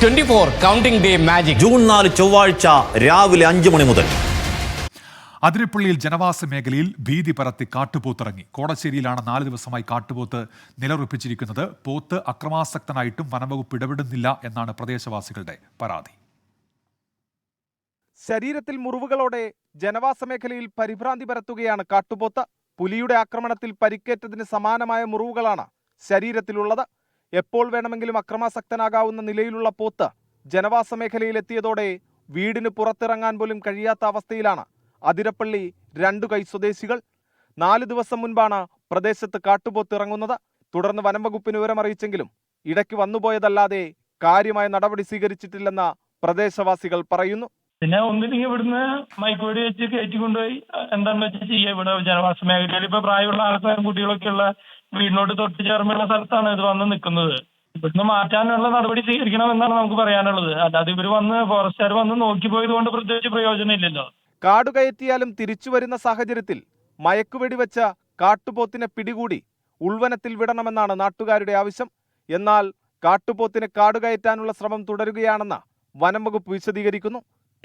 Twenty four counting day magic. June നാല് ചൊവ്വാഴ്ച രാവിലെ അഞ്ചു മണി മുതൽ. അതിരപ്പള്ളിയിൽ ജനവാസ മേഖലയിൽ ഭീതി പരത്തി കാട്ടുപോത്തിറങ്ങി. കോടശ്ശേരിയിലാണ് നാല് ദിവസമായി കാട്ടുപോത്ത് നിലയുറപ്പിച്ചിരിക്കുന്നത്. പോത്ത് അക്രമാസക്തനായിട്ടും വനംവകുപ്പ് ഇടപെടുന്നില്ല എന്നാണ് പ്രദേശവാസികളുടെ പരാതി. ശരീരത്തിൽ മുറിവുകളോടെ ജനവാസ മേഖലയിൽ പരിഭ്രാന്തി പരത്തുകയാണ് കാട്ടുപോത്ത്. പുലിയുടെ ആക്രമണത്തിൽ പരിക്കേറ്റതിന് സമാനമായ മുറിവുകളാണ് ശരീരത്തിലുള്ളത്. എപ്പോൾ വേണമെങ്കിലും അക്രമാസക്തനാകാവുന്ന നിലയിലുള്ള പോത്ത് ജനവാസ മേഖലയിലെത്തിയതോടെ വീടിന് പുറത്തിറങ്ങാൻ പോലും കഴിയാത്ത അവസ്ഥയിലാണ് അതിരപ്പള്ളി രണ്ടു കൈ സ്വദേശികൾ. നാല് ദിവസം മുൻപാണ് പ്രദേശത്ത് കാട്ടുപോത്ത് ഇറങ്ങുന്നത്. തുടർന്ന് വനംവകുപ്പിന് വിവരമറിയിച്ചെങ്കിലും ഇടയ്ക്ക് വന്നുപോയതല്ലാതെ കാര്യമായ നടപടി സ്വീകരിച്ചിട്ടില്ലെന്ന പ്രദേശവാസികൾ പറയുന്നു. പിന്നെ ഒന്നില്ലെങ്കിൽ ഇവിടുന്ന് മൈക്കോടി വെച്ച് കയറ്റി കൊണ്ടുപോയി എന്താണെന്ന് വെച്ചാൽ ചെയ്യുക ഇവിടെ ജനവാസ മേഖലയിൽ ഇപ്പൊ പ്രായമുള്ള ആൾക്കാരും കുട്ടികളൊക്കെ ഉള്ള വീടിനോട് തൊട്ട് ചേർന്നുള്ള സ്ഥലത്താണ് ഇത് വന്ന് നിൽക്കുന്നത് ഇവിടുന്ന് മാറ്റാനുള്ള നടപടി സ്വീകരിക്കണം എന്നാണ് നമുക്ക് പറയാനുള്ളത്. അല്ലാതെ ഇവർ വന്ന് ഫോറസ്റ്റുകാർ വന്ന് നോക്കി പോയത് കൊണ്ട് പ്രത്യേകിച്ച് പ്രയോജനമില്ലല്ലോ. കാടുകയറ്റിയാലും തിരിച്ചു വരുന്ന സാഹചര്യത്തിൽ മയക്കുവെടി വെച്ച കാട്ടുപോത്തിനെ പിടികൂടി ഉൾവനത്തിൽ വിടണമെന്നാണ് നാട്ടുകാരുടെ ആവശ്യം. എന്നാൽ കാട്ടുപോത്തിനെ കാടുകയറ്റാനുള്ള ശ്രമം തുടരുകയാണെന്ന് വനം വകുപ്പ് വിശദീകരിക്കുന്നു.